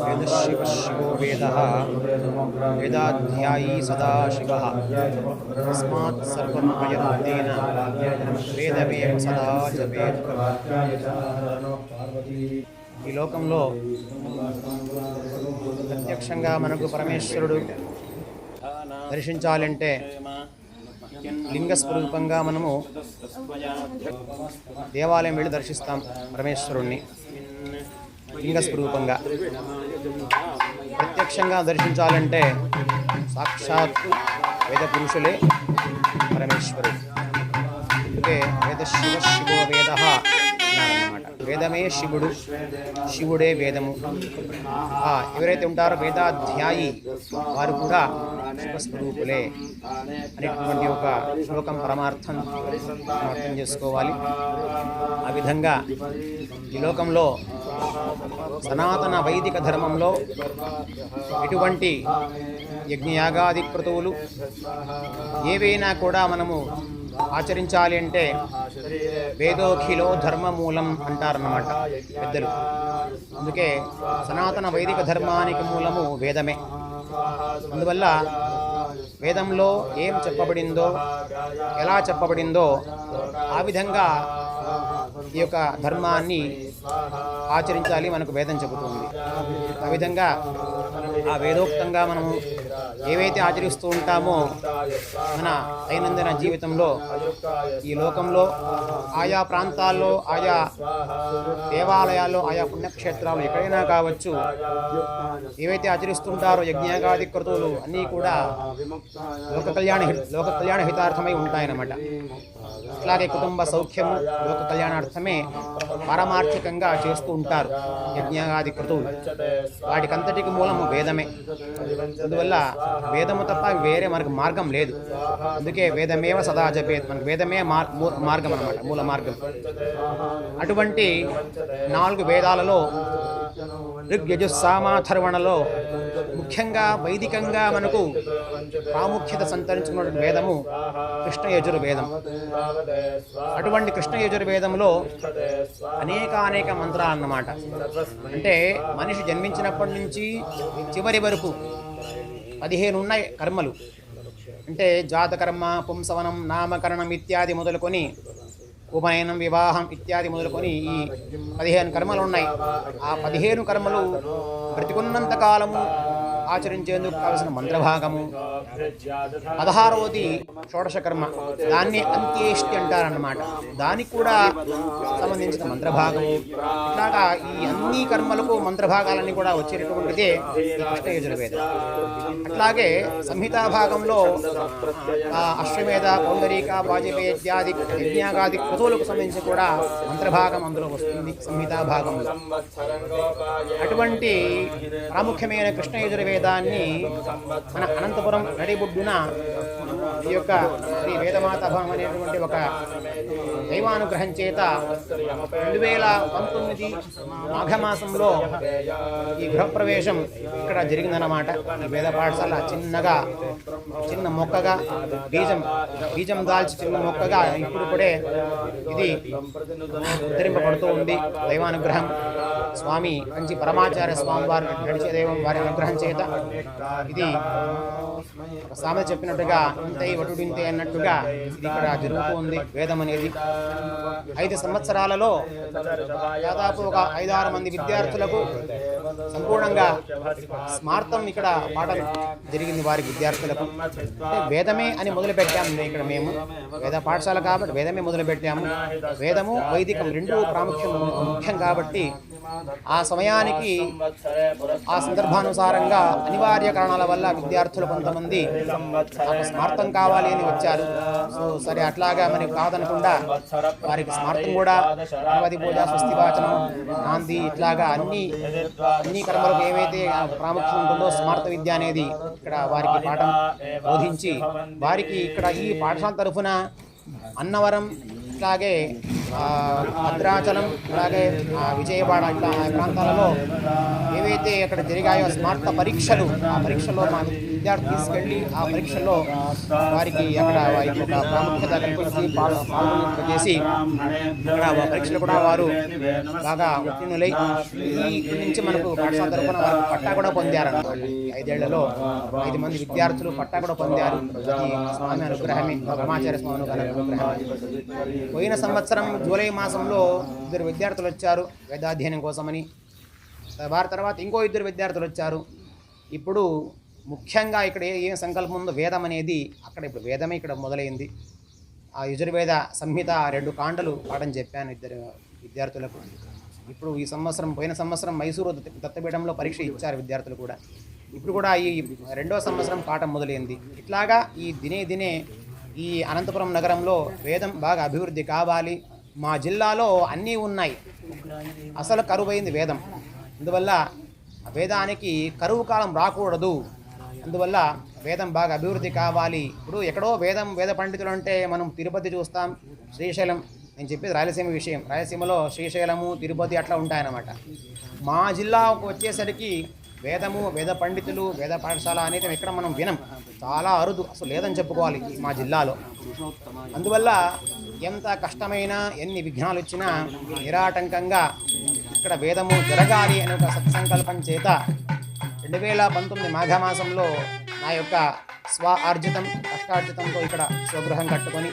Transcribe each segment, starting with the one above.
वेदशिव शिवो वेदः वेदाध्यायी सदाशिवः तस्मात् सर्वं वयन्तेन వేదమేవ సదా జపేత్ ఈ లోకంలో ప్రత్యక్షంగా మనకు పరమేశ్వరుడు దర్శించాలంటే లింగ స్వరూపంగా మనము దేవాలయం వెళ్ళి దర్శిస్తాం పరమేశ్వరుణ్ణి లింగ స్వరూపంగా ప్రత్యక్షంగా దర్శించాలంటే సాక్షాత్ వేద పురుషులే పరమేశ్వరుడు అందుకే వేద శివ శివో వేద వేదమే శివుడు శివుడే వేదము. ఆ, ఎవరైతే ఉంటారో వేదాధ్యాయి వారు కూడా శివస్వరూపులే అనేటువంటి ఒక శ్లోకం పరమార్థం అర్థం చేసుకోవాలి. ఆ విధంగా ఈ లోకంలో సనాతన వైదిక ధర్మంలో ఎటువంటి యజ్ఞయాగాది క్రతువులు ఏవైనా కూడా మనము ఆచరించాలి అంటే వేదోఖిలో ధర్మమూలం అంటారన్నమాట పెద్దలు. అందుకే సనాతన వైదిక ధర్మానికి మూలము వేదమే. అందువల్ల వేదంలో ఏం చెప్పబడిందో ఎలా చెప్పబడిందో ఆ విధంగా ఈ యొక్క ధర్మాన్ని ఆచరించాలి మనకు వేదం చెబుతుంది. ఆ విధంగా ఆ వేదోక్తంగా మనము ఏవైతే ఆచరిస్తూ ఉంటామో మన దైనందిన జీవితంలో ఈ లోకంలో ఆయా ప్రాంతాల్లో ఆయా దేవాలయాల్లో ఆయా పుణ్యక్షేత్రాలు ఎక్కడైనా కావచ్చు ఏవైతే ఆచరిస్తుంటారో యజ్ఞాగాది క్రతువులు అన్నీ కూడా లోక కళ్యాణ హి- లోక కళ్యాణ హితార్థమై ఉంటాయన్నమాట. అట్లాగే కుటుంబ సౌఖ్యము లోక కళ్యాణార్థమే పారమార్థికంగా చేస్తూ ఉంటారు యజ్ఞాగాది క్రతువులు. వాటికంతటికి మూలము వేదమే. అందువల్ల వేదము తప్ప వేరే మనకు మార్గం లేదు. అందుకే వేదమేవ సదా జపేత్. మనకు వేదమే మార్- మూ- మార్గం అన్నమాట మూల మార్గం. అటువంటి నాలుగు వేదాలలో ఋగ్యజుస్సామాథర్వణలో ముఖ్యంగా వైదికంగా మనకు ప్రాముఖ్యత సంతరించుకున్నటువంటి వేదము కృష్ణ యజుర్వేదం అటువంటి కృష్ణ యజుర్వేదంలో అనేక అనేక మంత్రాలు అన్నమాట అంటే మనిషి జన్మించినప్పటి నుంచి చివరి వరకు పదిహేను ఉన్నాయి కర్మలు. అంటే జాతకర్మ పుంసవనం నామకరణం ఇత్యాది మొదలుకొని ఉపనయనం వివాహం ఇత్యాది మొదలుకొని ఈ పదిహేను కర్మలు ఉన్నాయి. ఆ పదిహేను కర్మలు బ్రతికున్నంత కాలము ఆచరించేందుకు కావలసిన మంత్రభాగము. పదహారవది షోడశకర్మ. దాన్ని అంత్యేష్టి అంటారన్నమాట. దానికి కూడా సంబంధించిన మంత్రభాగము. ఇట్లాగా ఈ అన్ని కర్మలకు మంత్రభాగాలన్నీ కూడా వచ్చేటటువంటిదే ఈ కృష్ణ యజుర్వేదం. అట్లాగే సంహితా భాగంలో అశ్వమేధ పౌండరీక వాజపేయ ఇత్యాది యజ్ఞాగాది క్రతువులకు సంబంధించి కూడా మంత్రభాగం అందులో వస్తుంది సంహితా భాగంలో. అటువంటి ప్రాముఖ్యమైన కృష్ణ వేదాన్ని మన అనంతపురం నడిబొడ్డున ఈ యొక్క శ్రీ వేదమాత భవనం అనేటువంటి ఒక దైవానుగ్రహం చేత రెండు వేల పంతొమ్మిది మాఘమాసంలో ఈ గృహప్రవేశం ఇక్కడ జరిగిందన్నమాట. ఈ వేద పాఠశాల చిన్నగా చిన్న మొక్కగా బీజం బీజం దాల్చి చిన్న మొక్కగా ఇప్పుడు కూడా ఇది ఉద్ధరింపబడుతూ ఉంది దైవానుగ్రహం. స్వామి కంచి పరమాచార్య స్వామి వారి నడిచేదేవం వారి అనుగ్రహం చేత. ఇది సామె సామెత చెప్పినట్టుగా ఇంతై వటుడింతే అన్నట్టుగా ఇది ఇక్కడ జరుగుతూ ఉంది వేదం అనేది. ఐదు సంవత్సరాలలో దాదాపు ఒక ఐదారు మంది విద్యార్థులకు సంపూర్ణంగా స్మార్థం ఇక్కడ పాఠం జరిగింది వారి విద్యార్థులకు. వేదమే అని మొదలు పెట్టాము ఇక్కడ మేము. వేద పాఠశాల కాబట్టి వేదమే మొదలుపెట్టాము. వేదము వైదికం రెండు ప్రాముఖ్యం ముఖ్యం కాబట్టి ఆ సమయానికి ఆ సందర్భానుసారంగా అనివార్య కారణాల వల్ల విద్యార్థులు కొంత మంది స్మార్థం కావాలి అని వచ్చారు. సో సరే అట్లాగా మరి కాదనకుండా వారికి స్మార్థం కూడా గణపతి పూజ స్వస్తి వాచనం నాంది ఇట్లాగా అన్ని అన్ని కర్మలకు ఏవైతే ప్రాముఖ్యం ఉంటుందో స్మార్థ విద్య అనేది ఇక్కడ వారికి పాఠం బోధించి వారికి ఇక్కడ ఈ పాఠశాల తరఫున అన్నవరం ఇట్లాగే భద్రాచలం అలాగే ఆ, విజయవాడ ఇట్లా ఆ ప్రాంతాలలో ఏవైతే అక్కడ జరిగాయో స్మార్త పరీక్షలు ఆ పరీక్షలో మా విద్యార్థి తీసుకెళ్ళి ఆ పరీక్షల్లో వారికి అక్కడ వారికి ఒక ప్రాముఖ్యత కల్పించి పాల్- పాల్గొనేందుకు ఆ పరీక్షలు కూడా వారు బాగా ఉత్తీర్ణులై ఈ నుంచి మనకు పాఠశాల తరఫున వారు పట్టా కూడా పొందారన్నమాట. ఐదేళ్ళలో ఐదు మంది విద్యార్థులు పట్టా కూడా పొందారు. ఈ స్వామి అనుగ్రహమే బ్రహ్మాచార్య స్వామి అనుగ్రహమే. పోయిన సంవత్సరం జూలై మాసంలో ఇద్దరు విద్యార్థులు వచ్చారు వేదాధ్యయనం కోసమని. వారి తర్వాత ఇంకో ఇద్దరు విద్యార్థులు వచ్చారు. ఇప్పుడు ముఖ్యంగా ఇక్కడ ఏ ఏం సంకల్పం ఉందో వేదం అనేది అక్కడ ఇప్పుడు వేదమే ఇక్కడ మొదలైంది. ఆ యజుర్వేద సంహిత రెండు కాండలు పాఠం చెప్పాను ఇద్దరు విద్యార్థులకు. ఇప్పుడు ఈ సంవత్సరం పోయిన సంవత్సరం మైసూరు దత్తపీఠంలో పరీక్ష ఇచ్చారు విద్యార్థులు కూడా. ఇప్పుడు కూడా ఈ రెండో సంవత్సరం పాఠం మొదలైంది. ఇట్లాగా ఈ దినే దినే ఈ అనంతపురం నగరంలో వేదం బాగా అభివృద్ధి కావాలి. మా జిల్లాలో అన్నీ ఉన్నాయి. అసలు కరువైంది వేదం. అందువల్ల వేదానికి కరువు కాలం రాకూడదు. అందువల్ల వేదం బాగా అభివృద్ధి కావాలి. ఇప్పుడు ఎక్కడో వేదం వేద పండితులు అంటే మనం తిరుపతి చూస్తాం శ్రీశైలం. నేను చెప్పేది రాయలసీమ విషయం. రాయలసీమలో శ్రీశైలము తిరుపతి అట్లా ఉంటాయన్నమాట. మా జిల్లాకు వచ్చేసరికి వేదము వేద పండితులు వేద పాఠశాల అనేది ఇక్కడ మనం వినం. చాలా అరుదు అసలు లేదని చెప్పుకోవాలి మా జిల్లాలో. అందువల్ల ఎంత కష్టమైన ఎన్ని విఘ్నాలు వచ్చినా నిరాటంకంగా ఇక్కడ వేదము జరగాలి అనే ఒక సత్సంకల్పం చేత రెండు వేల పంతొమ్మిది మాఘమాసంలో నా యొక్క స్వ ఆర్జితం కష్టార్జితంతో ఇక్కడ స్వగృహం కట్టుకొని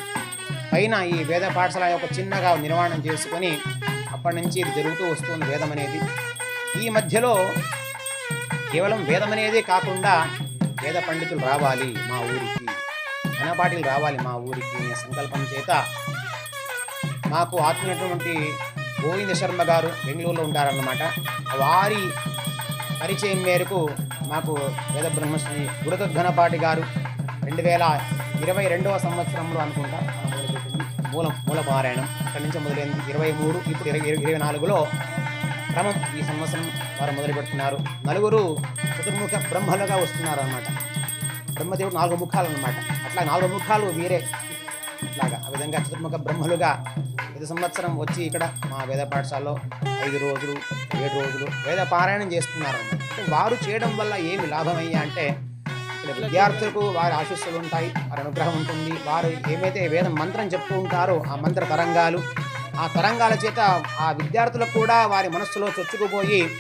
పైన ఈ వేద పాఠశాల యొక్క చిన్నగా నిర్మాణం చేసుకొని అప్పటి నుంచి ఇది జరుగుతూ వస్తుంది వేదం అనేది ఈ మధ్యలో కేవలం వేదం అనేదే కాకుండా వేద పండితులు రావాలి మా ఊరికి ఘనపాటిలు రావాలి మా ఊరికి అనే సంకల్పం చేత మాకు ఆత్మీయటువంటి గోవింద శర్మ గారు బెంగళూరులో ఉంటారన్నమాట. వారి పరిచయం మేరకు మాకు వేద బ్రహ్మశ్రీ గురుక ఘనపాటి గారు రెండు వేల ఇరవై రెండవ సంవత్సరంలో అనుకుంటా మూలం మూల పారాయణం అక్కడి నుంచి మొదలైంది. ఇరవై మూడు ఇప్పుడు ఇరవై ఇరవై నాలుగులో క్రమం ఈ సంవత్సరం వారు మొదలు పెడుతున్నారు నలుగురు చతుర్ముఖ బ్రహ్మలుగా వస్తున్నారు అన్నమాట బ్రహ్మదేవుడు నాలుగు ముఖాలు అన్నమాట అట్లా నాలుగు ముఖాలు వీరే. ఇట్లాగా ఆ విధంగా చతుర్ముఖ బ్రహ్మలుగా ప్రతి సంవత్సరం వచ్చి ఇక్కడ మా వేద పాఠశాలలో ఐదు రోజులు ఏడు రోజులు వేద పారాయణం చేస్తున్నారు వారు చేయడం వల్ల ఏమి లాభమయ్యా అంటే ఇక్కడ విద్యార్థులకు వారి ఆశీస్సులు ఉంటాయి వారి అనుగ్రహం ఉంటుంది. వారు ఏమైతే వేద మంత్రం చెప్తూ ఉంటారో ఆ మంత్ర తరంగాలు ఆ తరంగాల చేత ఆ విద్యార్థులకు కూడా వారి మనస్సులో చొచ్చుకుపోయి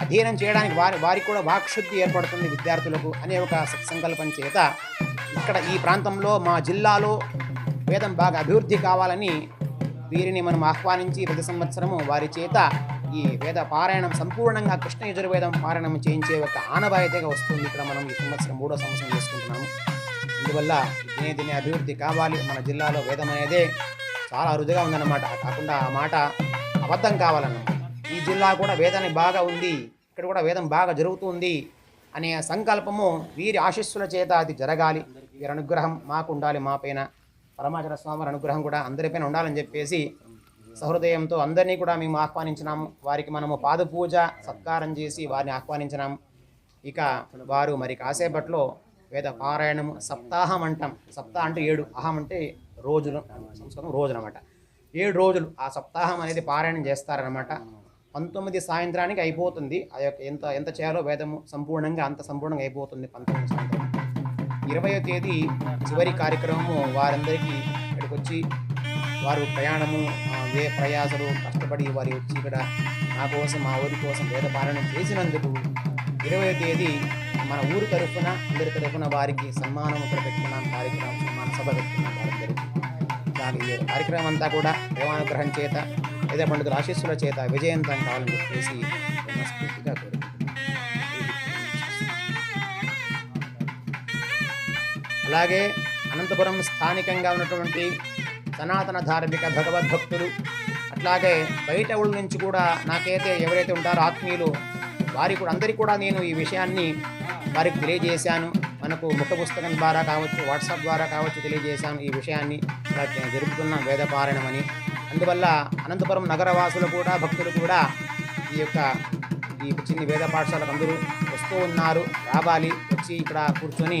అధ్యయనం చేయడానికి వారి వారికి కూడా వాక్శుద్ధి ఏర్పడుతుంది విద్యార్థులకు అనే ఒక సత్సంకల్పం చేత. ఇక్కడ ఈ ప్రాంతంలో మా జిల్లాలో వేదం బాగా అభివృద్ధి కావాలని వీరిని మనం ఆహ్వానించి ప్రతి సంవత్సరము వారి చేత ఈ వేద పారాయణం సంపూర్ణంగా కృష్ణ యజుర్వేదం పారాయణం చేయించే ఒక ఆనవాయితీగా వస్తుంది. ఇక్కడ మనం ఈ సంవత్సరం మూడో సంవత్సరం చేసుకుంటున్నాము. అందువల్ల దినే దినే అభివృద్ధి కావాలి. మన జిల్లాలో వేదం అనేదే చాలా అరుదుగా ఉందన్నమాట. కాకుండా ఆ మాట అబద్ధం కావాలన్నమాట. ఈ జిల్లా కూడా వేదాన్ని బాగా ఉంది. ఇక్కడ కూడా వేదం బాగా జరుగుతుంది అనే సంకల్పము వీరి ఆశీస్సుల చేత అది జరగాలి. వీరి అనుగ్రహం మాకు ఉండాలి మా పైన. పరమాచర స్వామి వారి అనుగ్రహం కూడా అందరిపైన ఉండాలని చెప్పేసి సహృదయంతో అందరినీ కూడా మేము ఆహ్వానించినాము. వారికి మనము పాదపూజ సత్కారం చేసి వారిని ఆహ్వానించినాము. ఇక వారు మరి కాసేపట్లో వేద పారాయణము సప్తాహం అంటాం. సప్తాహ అంటే ఏడు. అహం అంటే రోజులు సంస్కృతం రోజులు అనమాట ఏడు రోజులు ఆ సప్తాహం అనేది పారాయణం చేస్తారనమాట పంతొమ్మిది సాయంత్రానికి అయిపోతుంది. ఆ యొక్క ఎంత ఎంత చేయాలో వేదము సంపూర్ణంగా అంత సంపూర్ణంగా అయిపోతుంది పంతొమ్మిది సాయంత్రం. ఇరవయో తేదీ చివరి కార్యక్రమము వారందరికీ ఇక్కడికి వచ్చి వారు ప్రయాణము ఏ వే ప్రయాసలు కష్టపడి వారి వచ్చి ఇక్కడ నా కోసం మా ఊరి కోసం వేద పారాయణం చేసినందుకు ఇరవై తేదీ మన ఊరు తరఫున అందరి తరఫున వారికి సన్మానం ఇక్కడ పెట్టుకున్నాం కార్యక్రమం సన్మాన సభ పెట్టుకున్నాం. ఈ కార్యక్రమం అంతా కూడా దేవానుగ్రహం చేత లేదా పండితుల ఆశీస్సుల చేత విజయంతం కావాలని చెప్పేసి మనస్ఫూర్తిగా అలాగే అనంతపురం స్థానికంగా ఉన్నటువంటి సనాతన ధార్మిక భగవద్భక్తులు అట్లాగే బయట ఊళ్ళ నుంచి కూడా నాకైతే ఎవరైతే ఉంటారో ఆత్మీయులు వారి కూడా అందరికీ కూడా నేను ఈ విషయాన్ని వారికి తెలియజేశాను. మనకు ముఖ పుస్తకం ద్వారా కావచ్చు వాట్సాప్ ద్వారా కావచ్చు తెలియజేశాం ఈ విషయాన్ని. జరుపుతున్నాం వేదపారాయణమని వేద అందువల్ల అనంతపురం నగరవాసులు కూడా భక్తులు కూడా ఈ యొక్క ఈ చిన్ని వేద పాఠశాలకు అందరూ వస్తూ ఉన్నారు రావాలి వచ్చి ఇక్కడ కూర్చొని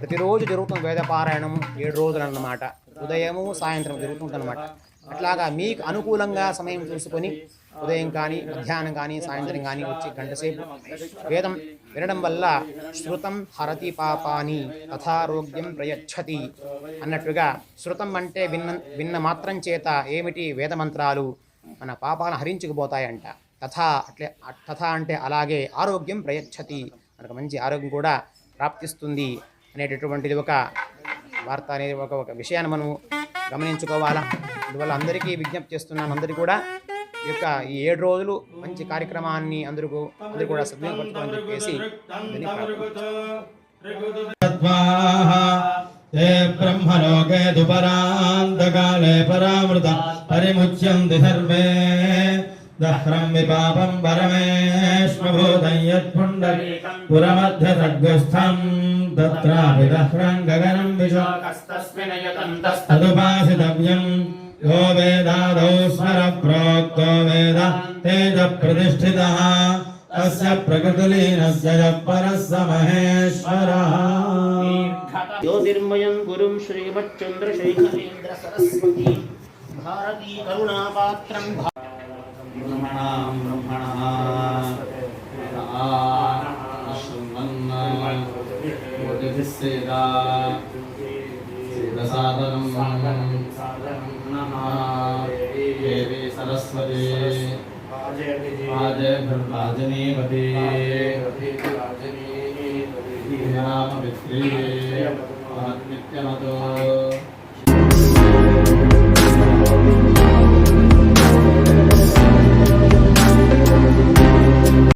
ప్రతిరోజు జరుగుతున్న వేద పారాయణము ఏడు రోజులు అన్నమాట ఉదయము సాయంత్రం జరుగుతుందన్నమాట. అట్లాగా మీకు అనుకూలంగా సమయం చూసుకొని ఉదయం కానీ మధ్యాహ్నం కానీ సాయంత్రం కానీ వచ్చి గంట సేపు వేదం వినడం వల్ల శృతం హరతి పాపాని తథారోగ్యం ప్రయచ్చతి అన్నట్టుగా శృతం అంటే విన్న విన్న మాత్రం చేత ఏమిటి వేదమంత్రాలు? మన పాపాన హరించుకుపోతాయంట. తథా అట్లే తథా అంటే అలాగే ఆరోగ్యం ప్రయచ్చతి. మనకు మంచి ఆరోగ్యం కూడా ప్రాప్తిస్తుంది అనేటటువంటిది ఒక వార్త అనేది ఒక ఒక విషయాన్ని మనం గమనించుకోవాలా? అందువల్ల అందరికీ విజ్ఞప్తి చేస్తున్నాను అందరికీ కూడా. యొక్క ఈ ఏడు రోజులు మంచి కార్యక్రమాన్ని అందరూ అందరూ కూడా సద్వినియోగపరచుకోవాలని చెప్పేసి బ్రహ్మలోకే దుపరాంతకాలే పరామృత పరిముచ్యంతి సర్వే. దహ్రం విపాపం పరమేష్మభూతం యత్పుండరీ పురమధ్య సర్గస్థం తత్రాపి దహ్రం గగనం విశోకస్తస్మిన్ यो वेदादौ स्मरप्रोक्तो वेद तेजप्रतिष्ठितः। तस्य प्रकृतिलीनस्य च परः स महेश्वरः। ज्योतिर्मयं गुरुं श्रीमच्चन्द्रशेखरेन्द्र सरस्वती। भारती करुणापात्रं ब्रह्मणां ब्रह्मणः। सेदसादनं ராஜனே பதே